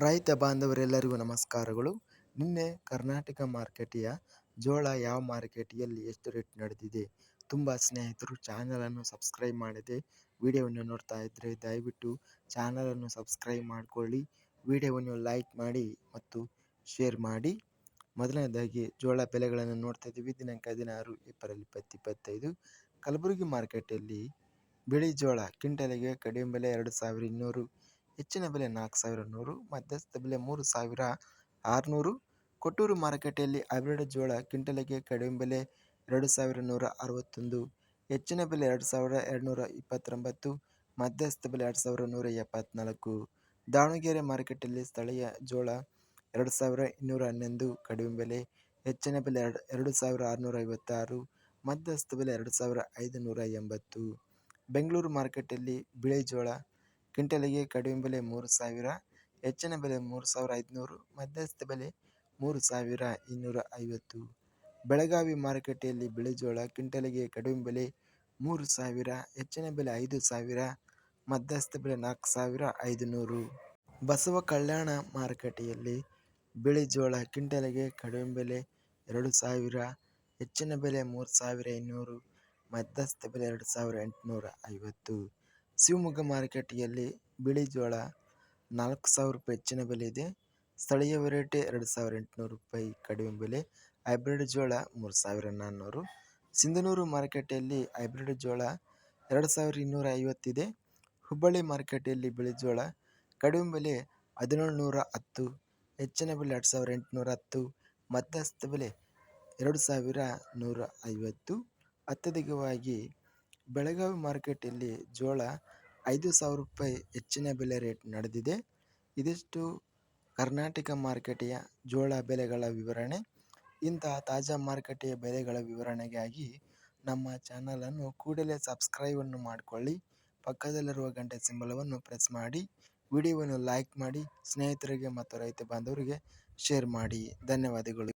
ರೈತ ಬಾಂಧವರೆಲ್ಲರಿಗೂ ನಮಸ್ಕಾರಗಳು. ನಿನ್ನೆ ಕರ್ನಾಟಕ ಮಾರ್ಕೆಟಿಯ ಜೋಳ ಯಾವ ಮಾರ್ಕೆಟಿಯಲ್ಲಿ ಎಷ್ಟು ರೇಟ್ ನಡೆದಿದೆ? ತುಂಬ ಸ್ನೇಹಿತರು ಚಾನಲನ್ನು ಸಬ್ಸ್ಕ್ರೈಬ್ ಮಾಡದೆ ವಿಡಿಯೋವನ್ನು ನೋಡ್ತಾ ಇದ್ದರೆ ದಯವಿಟ್ಟು ಚಾನಲನ್ನು ಸಬ್ಸ್ಕ್ರೈಬ್ ಮಾಡಿಕೊಳ್ಳಿ. ವಿಡಿಯೋವನ್ನು ಲೈಕ್ ಮಾಡಿ ಮತ್ತು ಶೇರ್ ಮಾಡಿ. ಮೊದಲನೇದಾಗಿ ಜೋಳ ಬೆಲೆಗಳನ್ನು ನೋಡ್ತಾ ಇದ್ದೀವಿ. ದಿನಾಂಕ ಹದಿನಾರು ಏಪ್ರಿಲ್ ಇಪ್ಪತ್ತು ಇಪ್ಪತ್ತೈದು ಕಲಬುರಗಿ ಮಾರ್ಕೆಟಲ್ಲಿ ಬಿಳಿ ಜೋಳ ಕ್ವಿಂಟಲಿಗೆ ಕಡಿಮೆ ಬೆಲೆ ಎರಡು ಸಾವಿರ ಇನ್ನೂರು. ಹೆಚ್ಚಿನ ಬೆಲೆ ನಾಲ್ಕು ಸಾವಿರ ನೂರು, ಮಧ್ಯಸ್ಥ ಬೆಲೆ ಮೂರು ಸಾವಿರ ಆರುನೂರು. ಕೊಟ್ಟೂರು ಮಾರುಕಟ್ಟೆಯಲ್ಲಿ ಹೈಬ್ರಿಡ್ ಜೋಳ ಕ್ವಿಂಟಲಿಗೆ ಕಡಿಮೆ ಬೆಲೆ ಎರಡು ಸಾವಿರ ನೂರ ಅರವತ್ತೊಂದು, ಹೆಚ್ಚಿನ ಬೆಲೆ ಎರಡು ಸಾವಿರ ಎರಡುನೂರ ಇಪ್ಪತ್ತೊಂಬತ್ತು, ಮಧ್ಯಸ್ಥ ಬೆಲೆ ಎರಡು ಸಾವಿರ ನೂರ ಎಪ್ಪತ್ನಾಲ್ಕು. ದಾವಣಗೆರೆ ಮಾರುಕಟ್ಟೆಯಲ್ಲಿ ಸ್ಥಳೀಯ ಜೋಳ ಎರಡು ಸಾವಿರ ಇನ್ನೂರ ಹನ್ನೊಂದು, ಕಡಿಮೆ ಬೆಲೆ ಹೆಚ್ಚಿನ ಬೆಲೆ ಎರಡು ಎರಡು ಸಾವಿರ ಆರುನೂರ ಐವತ್ತಾರು, ಮಧ್ಯಸ್ಥ ಬೆಲೆ ಎರಡು ಸಾವಿರ ಐದುನೂರ ಎಂಬತ್ತು. ಬೆಂಗಳೂರು ಮಾರುಕಟ್ಟೆಯಲ್ಲಿ ಬಿಳಿ ಜೋಳ ಕ್ವಿಂಟಲಿಗೆ ಕಡಿಮೆ ಬೆಲೆ ಮೂರು ಸಾವಿರ, ಹೆಚ್ಚಿನ ಬೆಲೆ ಮೂರು ಸಾವಿರ ಐದುನೂರು, ಮಧ್ಯಸ್ಥ ಬೆಲೆ ಮೂರು ಸಾವಿರ ಇನ್ನೂರ ಐವತ್ತು. ಬೆಳಗಾವಿ ಮಾರುಕಟ್ಟೆಯಲ್ಲಿ ಬಿಳಿ ಜೋಳ ಕ್ವಿಂಟಲಿಗೆ ಕಡಿಮೆ ಬೆಲೆ ಮೂರು ಸಾವಿರ, ಹೆಚ್ಚಿನ ಬೆಲೆ ಐದು ಸಾವಿರ, ಮಧ್ಯಸ್ಥ ಬೆಲೆ ನಾಲ್ಕು ಸಾವಿರ ಐದುನೂರು. ಬಸವ ಕಲ್ಯಾಣ ಮಾರುಕಟ್ಟೆಯಲ್ಲಿ ಬಿಳಿ ಜೋಳ ಕ್ವಿಂಟಲಿಗೆ ಕಡಿಮೆ ಬೆಲೆ ಎರಡು ಸಾವಿರ, ಹೆಚ್ಚಿನ ಬೆಲೆ ಮೂರು ಸಾವಿರ ಇನ್ನೂರು, ಮಧ್ಯಸ್ಥ ಬೆಲೆ ಎರಡು ಸಾವಿರ ಎಂಟುನೂರ ಐವತ್ತು. ಶಿವಮೊಗ್ಗ ಮಾರುಕಟ್ಟೆಯಲ್ಲಿ ಬಿಳಿ ಜೋಳ ನಾಲ್ಕು ಸಾವಿರ ರೂಪಾಯಿ ಹೆಚ್ಚಿನ ಬೆಲೆ ಇದೆ. ಸ್ಥಳೀಯ ವೆರೈಟಿ ಎರಡು ಸಾವಿರ ಎಂಟುನೂರು ರೂಪಾಯಿ ಕಡಿಮೆ ಬೆಲೆ. ಹೈಬ್ರಿಡ್ ಜೋಳ ಮೂರು ಸಾವಿರ ನಾನ್ನೂರು. ಸಿಂಧನೂರು ಮಾರುಕಟ್ಟೆಯಲ್ಲಿ ಹೈಬ್ರಿಡ್ ಜೋಳ ಎರಡು ಸಾವಿರ ಇನ್ನೂರ ಐವತ್ತಿದೆ ಹುಬ್ಬಳ್ಳಿ ಮಾರುಕಟ್ಟೆಯಲ್ಲಿ ಬಿಳಿ ಜೋಳ ಕಡಿಮೆ ಬೆಲೆ ಹದಿನೇಳು ನೂರ ಹತ್ತು, ಹೆಚ್ಚಿನ ಬೆಲೆ ಎರಡು ಸಾವಿರ ಎಂಟುನೂರ ಹತ್ತು ಮಧ್ಯಸ್ಥ ಬೆಲೆ ಎರಡು ಸಾವಿರ ನೂರ ಐವತ್ತು. ಅತ್ಯಧಿಕವಾಗಿ ಬೆಳಗಾವಿ ಮಾರ್ಕೆಟಲ್ಲಿ ಜೋಳ ಐದು ಸಾವಿರ ರೂಪಾಯಿ ಹೆಚ್ಚಿನ ಬೆಲೆ ರೇಟ್ ನಡೆದಿದೆ. ಇದಿಷ್ಟು ಕರ್ನಾಟಕ ಮಾರುಕಟ್ಟೆಯ ಜೋಳ ಬೆಲೆಗಳ ವಿವರಣೆ. ಇಂತಹ ತಾಜಾ ಮಾರುಕಟ್ಟೆಯ ಬೆಲೆಗಳ ವಿವರಣೆಗಾಗಿ ನಮ್ಮ ಚಾನಲನ್ನು ಕೂಡಲೇ ಸಬ್ಸ್ಕ್ರೈಬನ್ನು ಮಾಡಿಕೊಳ್ಳಿ. ಪಕ್ಕದಲ್ಲಿರುವ ಗಂಟೆ ಸಿಂಬಲವನ್ನು ಪ್ರೆಸ್ ಮಾಡಿ, ವಿಡಿಯೋವನ್ನು ಲೈಕ್ ಮಾಡಿ, ಸ್ನೇಹಿತರಿಗೆ ಮತ್ತು ರೈತ ಬಾಂಧವರಿಗೆ ಶೇರ್ ಮಾಡಿ. ಧನ್ಯವಾದಗಳು.